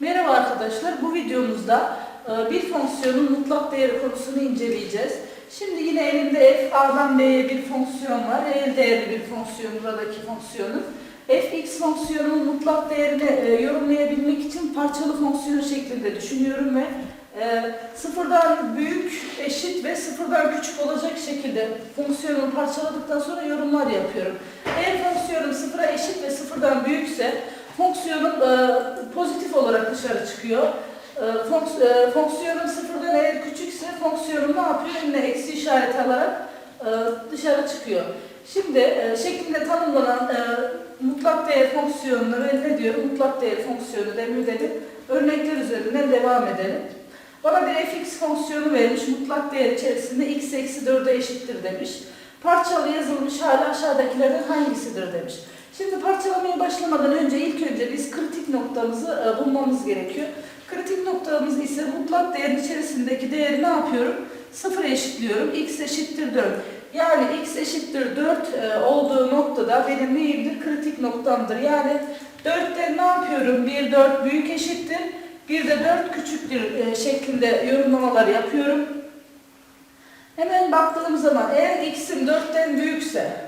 Merhaba arkadaşlar, bu videomuzda e, bir fonksiyonun mutlak değeri konusunu inceleyeceğiz. Şimdi yine elimde f a'dan b'ye bir fonksiyon var. Reel değerli bir fonksiyon buradaki fonksiyonun. fx fonksiyonunun mutlak değerini e, yorumlayabilmek için parçalı fonksiyon şeklinde düşünüyorum ve e, sıfırdan büyük, eşit ve sıfırdan küçük olacak şekilde fonksiyonu parçaladıktan sonra yorumlar yapıyorum. Eğer fonksiyonum sıfıra eşit ve sıfırdan büyükse fonksiyonum e, pozitif olarak dışarı çıkıyor. E, fonks, e, fonksiyonum sıfırdan eğer küçükse fonksiyonum ne yapıyor? Yine eksi işareti alarak e, dışarı çıkıyor. Şimdi e, şeklinde tanımlanan e, mutlak değer fonksiyonuna ben ne diyorum? Mutlak değer fonksiyonu demir dedim. Örnekler üzerinden devam edelim. Bana bir fx fonksiyonu vermiş. Mutlak değer içerisinde x eksi 4'e eşittir demiş. Parçalı yazılmış hali aşağıdakilerden hangisidir demiş. Şimdi parçalamaya başlamadan önce ilk önce biz kritik noktamızı e, bulmamız gerekiyor. Kritik noktamız ise mutlak değerin içerisindeki değeri ne yapıyorum? Sıfıra eşitliyorum. x eşittir 4. Yani x eşittir 4 e, olduğu noktada benim neyimdir? Kritik noktamdır. Yani 4'te ne yapıyorum? 1, 4 büyük eşittir. Bir de 4 küçüktür e, şeklinde yorumlamalar yapıyorum. Hemen baktığım zaman eğer x'im 4'ten büyükse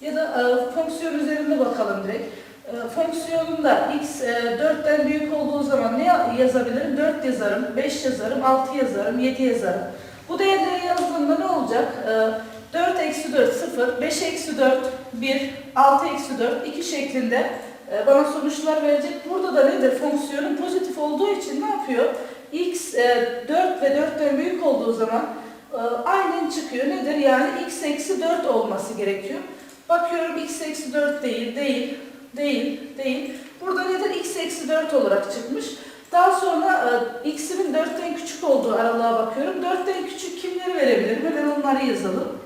ya da e, fonksiyon üzerinde bakalım direkt. E, fonksiyonunda x e, 4'ten büyük olduğu zaman ne ya- yazabilirim? 4 yazarım, 5 yazarım, 6 yazarım, 7 yazarım. Bu değerleri yazdığımda ne olacak? E, 4 eksi 4 0, 5 eksi 4 1, 6 eksi 4 2 şeklinde e, bana sonuçlar verecek. Burada da nedir? Fonksiyonun pozitif olduğu için ne yapıyor? x e, 4 ve 4'ten büyük olduğu zaman e, aynen çıkıyor. Nedir? Yani x eksi 4 olması gerekiyor. Bakıyorum x eksi 4 değil, değil, değil, değil. Burada nedir? x eksi 4 olarak çıkmış. Daha sonra e, x'imin 4'ten küçük olduğu aralığa bakıyorum. 4'ten küçük kimleri verebilirim? Hemen onları yazalım.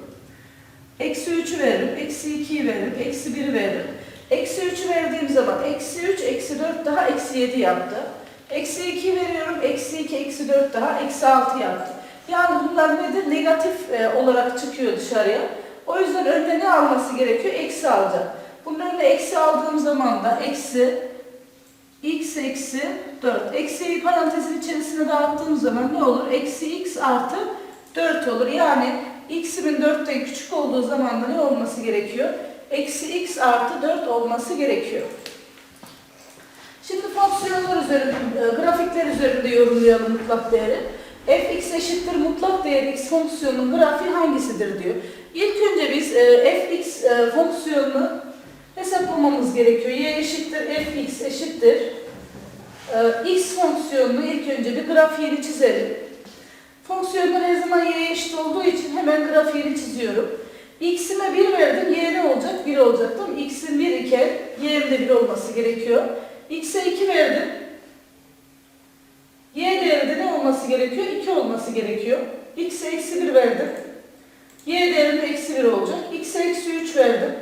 Eksi 3'ü veririm, eksi 2'yi veririm, eksi 1'i veririm. Eksi 3'ü verdiğim zaman eksi 3, eksi 4 daha eksi 7 yaptı. Eksi 2 veriyorum, eksi 2, eksi 4 daha eksi 6 yaptı. Yani bunlar nedir? Negatif e, olarak çıkıyor dışarıya. O yüzden önüne ne alması gerekiyor? Eksi alacak. Bunun önüne eksi aldığım zaman da eksi x eksi 4. Eksiyi parantezin içerisine dağıttığım zaman ne olur? Eksi x artı 4 olur. Yani x'imin 4'ten küçük olduğu zaman da ne olması gerekiyor? Eksi x artı 4 olması gerekiyor. Şimdi fonksiyonlar üzerinde, e, grafikler üzerinde yorumlayalım mutlak değeri. fx eşittir mutlak değer x fonksiyonunun grafiği hangisidir diyor. İlk önce biz e, fx e, fonksiyonunu hesaplamamız gerekiyor. y eşittir fx eşittir. E, x fonksiyonunu ilk önce bir grafiğini çizelim. Fonksiyonlar her zaman y'ye eşit olduğu için hemen grafiğini çiziyorum. x'ime 1 verdim, y ne olacak? 1 olacak değil mi? x'in 1 iken y'nin de 1 olması gerekiyor. x'e 2 verdim. y değerinde ne olması gerekiyor? 2 olması gerekiyor. x'e eksi 1 verdim. Y değerinde eksi 1 olacak. x'e eksi 3 verdim.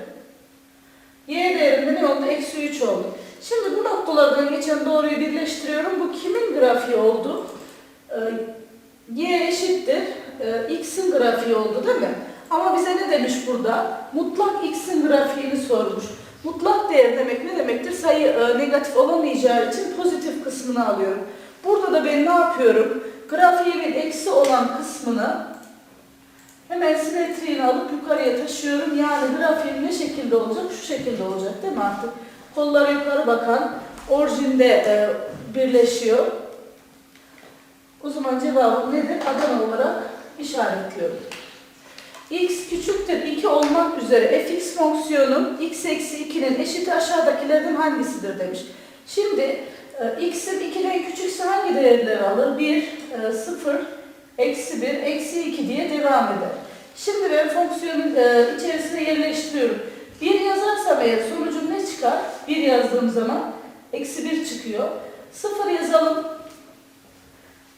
y değerinde ne oldu? Eksi 3 oldu. Şimdi bu noktalardan geçen doğruyu birleştiriyorum. Bu kimin grafiği oldu? Ee, y eşittir. Ee, x'in grafiği oldu değil mi? Ama bize ne demiş burada? Mutlak x'in grafiğini sormuş. Mutlak değer demek ne demektir? Sayı e, negatif olamayacağı için pozitif kısmını alıyorum. Burada da ben ne yapıyorum? Grafiğimin eksi olan kısmını hemen simetriğini alıp yukarıya taşıyorum. Yani grafiğim ne şekilde olacak? Şu şekilde olacak değil mi artık? Kolları yukarı bakan orijinde e, birleşiyor. O zaman cevabım nedir? Adana olarak işaretliyorum. x küçüktür 2 olmak üzere fx fonksiyonun x eksi 2'nin eşiti aşağıdakilerden hangisidir demiş. Şimdi e, x'im 2'den küçükse hangi değerleri alır? 1, 0, eksi 1, eksi 2 diye devam eder. Şimdi ben fonksiyonun e, içerisine yerleştiriyorum. 1 yazarsam eğer sonucum ne çıkar? 1 yazdığım zaman eksi 1 çıkıyor. 0 yazalım.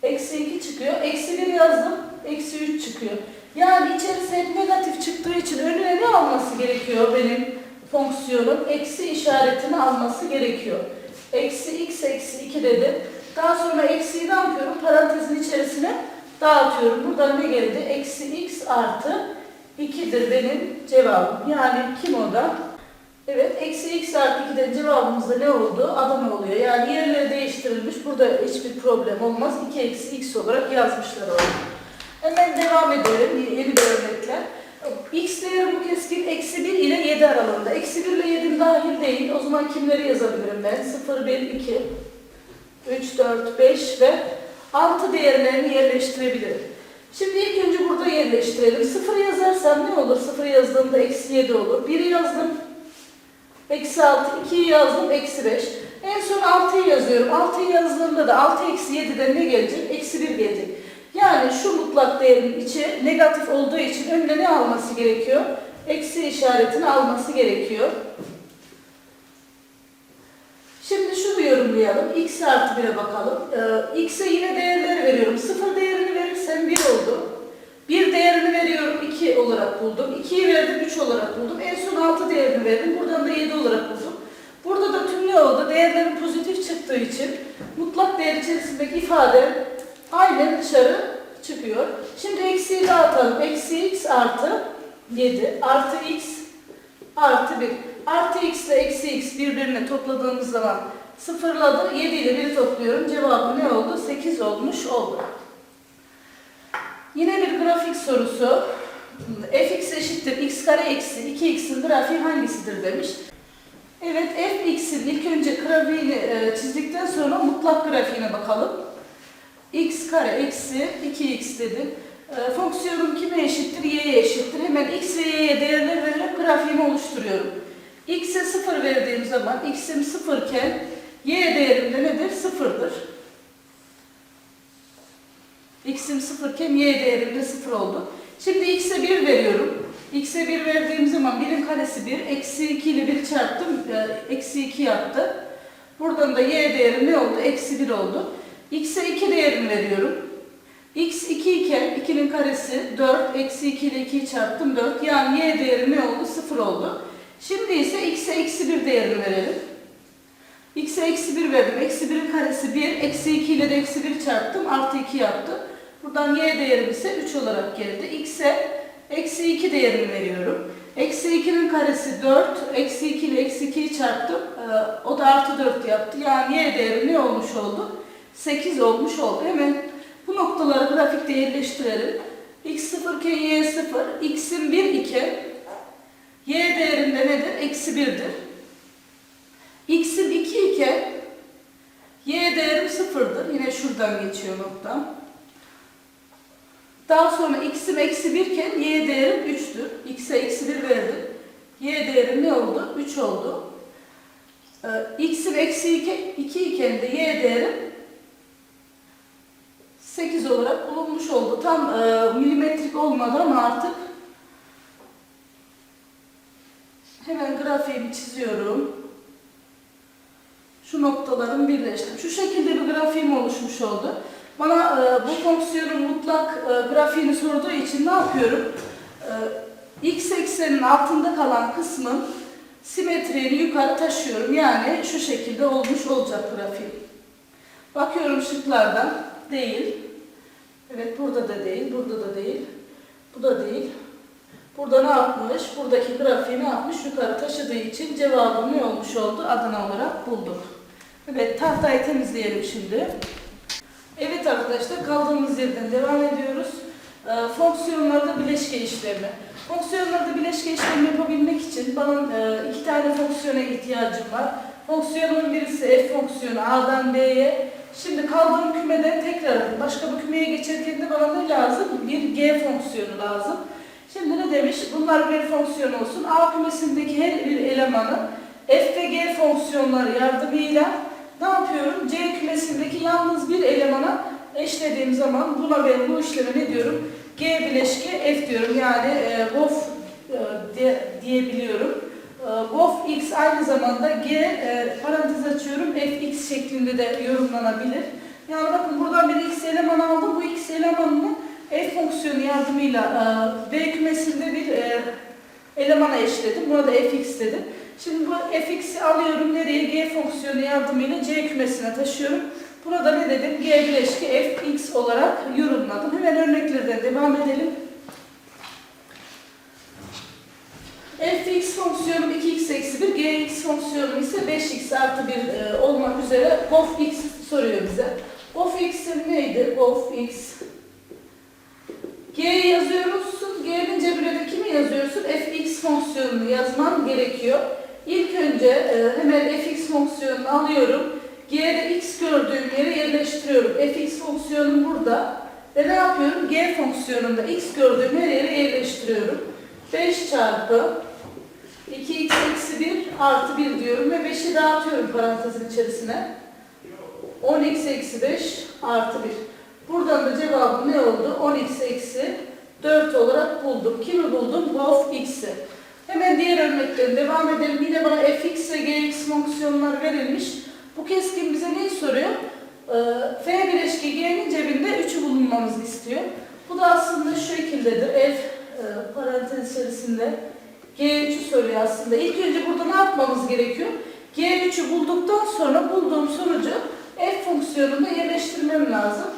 Eksi 2 çıkıyor. Eksi 1 yazdım. Eksi 3 çıkıyor. Yani içerisi hep negatif çıktığı için önüne ne alması gerekiyor benim fonksiyonum? Eksi işaretini alması gerekiyor. Eksi x eksi 2 dedim. Daha sonra eksiyi ne yapıyorum? Parantezin içerisine dağıtıyorum. Buradan ne geldi? Eksi x artı 2'dir benim cevabım. Yani kim o da? Evet, eksi x artı 2'den cevabımızda ne oldu? Adana oluyor. Yani yerleri değiştirilmiş. Burada hiçbir problem olmaz. 2 eksi x olarak yazmışlar orada. Hemen devam edelim. Yeni bir örnekle. X değeri bu keskin eksi 1 ile 7 aralığında. Eksi 1 ile 7 dahil değil. O zaman kimleri yazabilirim ben? 0, 1, 2, 3, 4, 5 ve 6 değerlerini yerleştirebilirim. Şimdi ilk önce burada yerleştirelim. 0 yazarsam ne olur? 0 yazdığımda eksi 7 olur. 1'i yazdım. Eksi 6, 2'yi yazdım, eksi 5. En son 6'yı yazıyorum. 6'yı yazdığımda da 6 eksi 7'den ne gelecek? Eksi 1 gelecek. Yani şu mutlak değerin içi negatif olduğu için önüne ne alması gerekiyor? Eksi işaretini alması gerekiyor. Şimdi şunu yorumlayalım. X artı 1'e bakalım. Ee, X'e yine değerleri veriyorum. 0 değerini verirsem 1 oldu. 1 değerini veriyorum 2 olarak buldum. 2'yi verdim 3 olarak buldum. En son 6 değerini verdim. Buradan da 7 olarak buldum. Burada da tüm ne oldu? Değerlerin pozitif çıktığı için mutlak değer içerisindeki ifade aynen dışarı çıkıyor. Şimdi eksiği dağıtalım. Eksi x artı 7 artı x artı 1. Artı x ile eksi x birbirine topladığımız zaman sıfırladı. 7 ile 1'i topluyorum. Cevabı ne oldu? 8 olmuş oldu. Yine bir grafik sorusu. fx eşittir x kare eksi 2x'in grafiği hangisidir demiş. Evet fx'in ilk önce grafiğini e, çizdikten sonra mutlak grafiğine bakalım. x kare eksi 2x dedim. E, fonksiyonum kime eşittir? y'ye eşittir. Hemen x ve y'ye değerler vererek grafiğimi oluşturuyorum. x'e 0 verdiğim zaman x'im 0 iken y değerim de nedir? 0'dır. x'im 0 iken y değerim de 0 oldu. Şimdi x'e 1 veriyorum. x'e 1 verdiğim zaman 1'in karesi 1. Eksi 2 ile 1 çarptım. e, Eksi 2 yaptı. Buradan da y değeri ne oldu? Eksi 1 oldu. x'e 2 değerini veriyorum. x 2 iken 2'nin karesi 4. Eksi 2 ile 2'yi çarptım 4. Yani y değeri ne oldu? 0 oldu. Şimdi ise x'e eksi 1 değerini verelim. X'e eksi 1 verdim. Eksi 1'in karesi 1. Eksi 2 ile de eksi 1 çarptım. Artı 2 yaptı. Buradan y değerim ise 3 olarak geldi. x'e eksi 2 değerini veriyorum. Eksi 2'nin karesi 4. Eksi 2 ile eksi 2'yi çarptım. Ee, o da artı 4 yaptı. Yani y değeri ne olmuş oldu? 8 olmuş oldu. Hemen bu noktaları grafikte yerleştirelim. x 0 iken y 0. x'in 1 iken y değerinde nedir? Eksi 1'dir. x'im 2 iken y değerim 0'dır. Yine şuradan geçiyor noktam. Daha sonra x'im eksi 1 iken y değerim 3'tür. x'e eksi 1 verdim. y değerim ne oldu? 3 oldu. Ee, x'im eksi 2, 2 iken de y değerim 8 olarak bulunmuş oldu. Tam e, milimetrik olmadı ama artık hemen grafiğimi çiziyorum. Şu noktaların birleştim. Şu şekilde bir grafiğim oluşmuş oldu. Bana e, bu fonksiyonun mutlak e, grafiğini sorduğu için ne yapıyorum? E, x eksenin altında kalan kısmın simetriğini yukarı taşıyorum. Yani şu şekilde olmuş olacak grafiğim. Bakıyorum şıklardan. Değil. Evet burada da değil, burada da değil. Bu da değil. Burada ne yapmış? Buradaki grafiği ne yapmış? Yukarı taşıdığı için cevabım ne olmuş oldu? Adana olarak bulduk. Evet tahtayı temizleyelim şimdi. Evet arkadaşlar kaldığımız yerden devam ediyoruz. Ee, fonksiyonlarda bileşke işlemi. Fonksiyonlarda bileşke işlemi yapabilmek için bana e, iki tane fonksiyona ihtiyacım var. Fonksiyonun birisi f fonksiyonu a'dan b'ye. Şimdi kaldığım kümeden tekrar başka bir kümeye geçerken de bana ne lazım? Bir g fonksiyonu lazım. Şimdi ne demiş? Bunlar bir fonksiyon olsun. A kümesindeki her bir elemanı f ve g fonksiyonları yardımıyla ne yapıyorum? C kümesindeki yalnız bir elemana eşlediğim zaman buna ben bu işleme ne diyorum? G bileşke F diyorum. Yani e, GOF e, de, diyebiliyorum. E, GOF X aynı zamanda G e, parantez açıyorum Fx şeklinde de yorumlanabilir. Yani bakın buradan bir X eleman aldım. Bu X elemanını F fonksiyonu yardımıyla e, B kümesinde bir e, elemana eşledim. Buna da Fx dedim. Şimdi bu fx'i alıyorum nereye? G fonksiyonu yardımıyla C kümesine taşıyorum. Burada ne dedim? G bileşki fx olarak yorumladım. Hemen örneklerden devam edelim. fx fonksiyonum 2x eksi 1 G gx fonksiyonu ise 5x artı 1 e, olmak üzere gof x soruyor bize. Gof x'in neydi? Gof x. G yazıyoruz. G'nin cebine de kimi yazıyorsun? fx fonksiyonunu yazman gerekiyor. İlk önce e, hemen fx fonksiyonunu alıyorum. G'de x gördüğüm yere yerleştiriyorum. fx fonksiyonum burada. Ve ne yapıyorum? G fonksiyonunda x gördüğüm her yere yerleştiriyorum. 5 çarpı 2x eksi 1 artı 1 diyorum ve 5'i dağıtıyorum parantezin içerisine. 10x eksi 5 artı 1. Buradan da cevabım ne oldu? 10x eksi 4 olarak buldum. Kimi buldum? Both x'i. Hemen diğer örnekten devam edelim. Yine bana fx ve gx fonksiyonlar verilmiş. Bu keskin bize neyi soruyor? Ee, F bileşki g'nin cebinde 3'ü bulunmamızı istiyor. Bu da aslında şu şekildedir. F e, parantez içerisinde G3'ü soruyor aslında. İlk önce burada ne yapmamız gerekiyor? G3'ü bulduktan sonra bulduğum sonucu F fonksiyonunda yerleştirmem lazım.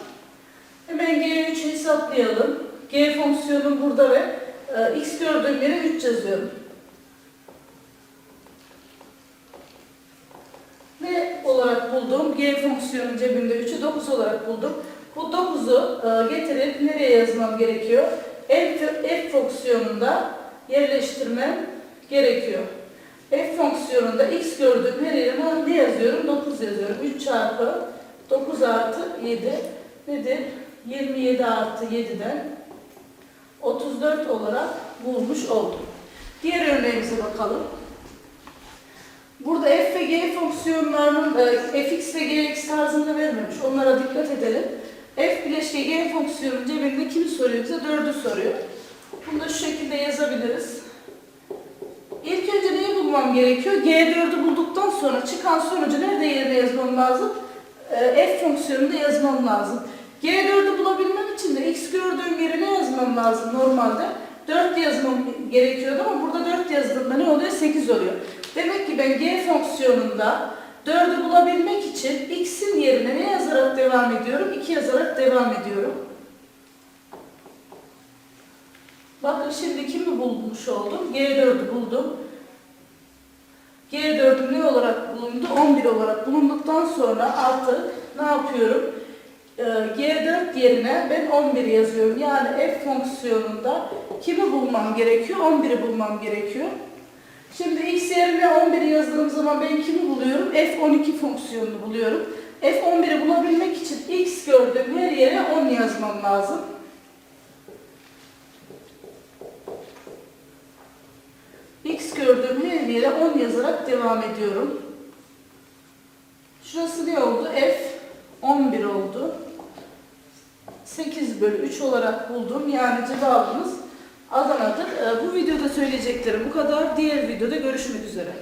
Hemen G3'ü hesaplayalım. G fonksiyonum burada ve e, x gördüğüm yere 3 yazıyorum. Ne olarak buldum? G fonksiyonun cebinde 3'ü 9 olarak buldum. Bu 9'u e, getirip nereye yazmam gerekiyor? F, F fonksiyonunda yerleştirmem gerekiyor. F fonksiyonunda x gördüğüm her yerine ne yazıyorum? 9 yazıyorum. 3 çarpı 9 artı 7 nedir? 27 artı 7'den 34 olarak bulmuş oldum. Diğer örneğimize bakalım. Burada f ve g fonksiyonlarının e, fx ve gx tarzında vermemiş. Onlara dikkat edelim. f bileşke g fonksiyonun cebinde kimi soruyor bize? 4'ü soruyor. Bunu da şu şekilde yazabiliriz. İlk önce neyi bulmam gerekiyor? G4'ü bulduktan sonra çıkan sonucu nerede yerine yazmam lazım? E, f fonksiyonunda yazmam lazım. G4'ü bulabilmem gördüğüm yere ne yazmam lazım normalde? 4 yazmam gerekiyordu ama burada 4 yazdığımda ne oluyor? 8 oluyor. Demek ki ben g fonksiyonunda 4'ü bulabilmek için x'in yerine ne yazarak devam ediyorum? 2 yazarak devam ediyorum. Bakın şimdi kimi bulmuş oldum? G4'ü buldum. G4'üm ne olarak bulundu? 11 olarak bulunduktan sonra artık ne yapıyorum? Ee, G4 yerine ben 11 yazıyorum. Yani f fonksiyonunda kimi bulmam gerekiyor? 11'i bulmam gerekiyor. Şimdi x yerine 11 yazdığım zaman ben kimi buluyorum? F12 fonksiyonunu buluyorum. F11'i bulabilmek için x gördüğüm her yere 10 yazmam lazım. x gördüğüm her yere 10 yazarak devam ediyorum. Şurası ne oldu? F 11 oldu. 8 bölü 3 olarak buldum. Yani cevabımız Adana'dır. Ee, Bu videoda söyleyeceklerim bu kadar. Diğer videoda görüşmek üzere.